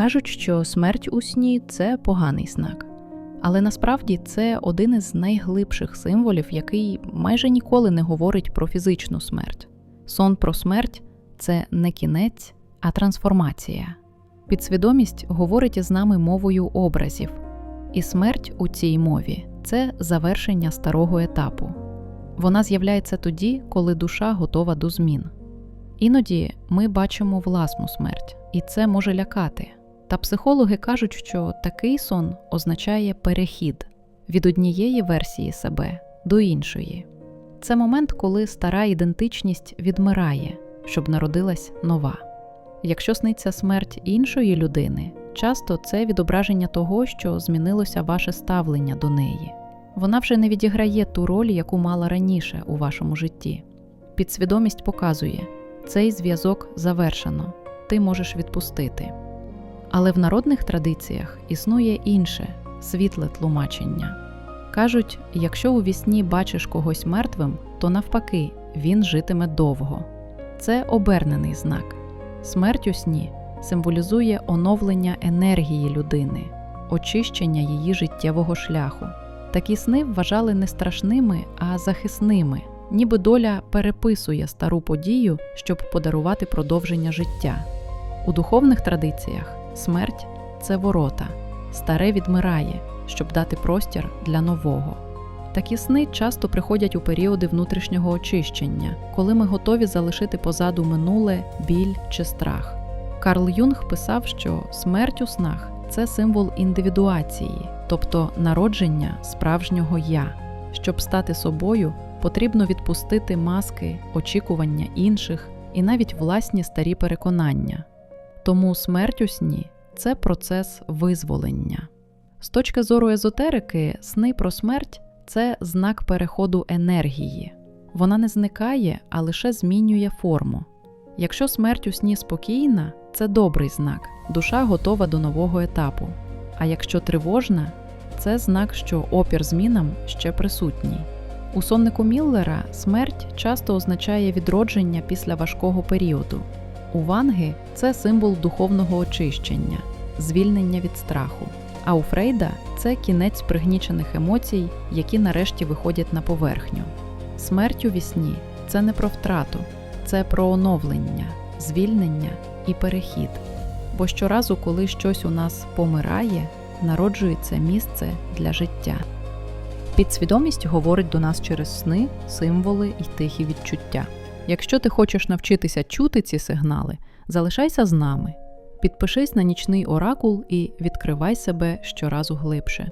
Кажуть, що смерть у сні це поганий знак. Але насправді це один із найглибших символів, який майже ніколи не говорить про фізичну смерть. Сон про смерть це не кінець, а трансформація. Підсвідомість говорить із нами мовою образів, і смерть у цій мові це завершення старого етапу. Вона з'являється тоді, коли душа готова до змін. Іноді ми бачимо власну смерть, і це може лякати. Та психологи кажуть, що такий сон означає перехід від однієї версії себе до іншої. Це момент, коли стара ідентичність відмирає, щоб народилась нова. Якщо сниться смерть іншої людини, часто це відображення того, що змінилося ваше ставлення до неї. Вона вже не відіграє ту роль, яку мала раніше у вашому житті. Підсвідомість показує, цей зв'язок завершено, ти можеш відпустити. Але в народних традиціях існує інше світле тлумачення. Кажуть, якщо у вісні бачиш когось мертвим, то навпаки, він житиме довго. Це обернений знак. Смерть у сні символізує оновлення енергії людини, очищення її життєвого шляху. Такі сни вважали не страшними, а захисними, ніби доля переписує стару подію, щоб подарувати продовження життя. У духовних традиціях смерть це ворота, старе відмирає, щоб дати простір для нового. Такі сни часто приходять у періоди внутрішнього очищення, коли ми готові залишити позаду минуле, біль чи страх. Карл Юнг писав, що смерть у снах це символ індивідуації, тобто народження справжнього я. Щоб стати собою, потрібно відпустити маски, очікування інших і навіть власні старі переконання. Тому смерть у сні це процес визволення. З точки зору езотерики, сни про смерть це знак переходу енергії. Вона не зникає, а лише змінює форму. Якщо смерть у сні спокійна, це добрий знак, душа готова до нового етапу. А якщо тривожна, це знак, що опір змінам ще присутній. У соннику Міллера смерть часто означає відродження після важкого періоду. У Ванги це символ духовного очищення, звільнення від страху. А у Фрейда це кінець пригнічених емоцій, які нарешті виходять на поверхню. Смерть у вісні це не про втрату, це про оновлення, звільнення і перехід. Бо щоразу, коли щось у нас помирає, народжується місце для життя. Підсвідомість говорить до нас через сни, символи і тихі відчуття. Якщо ти хочеш навчитися чути ці сигнали, залишайся з нами. Підпишись на нічний оракул і відкривай себе щоразу глибше.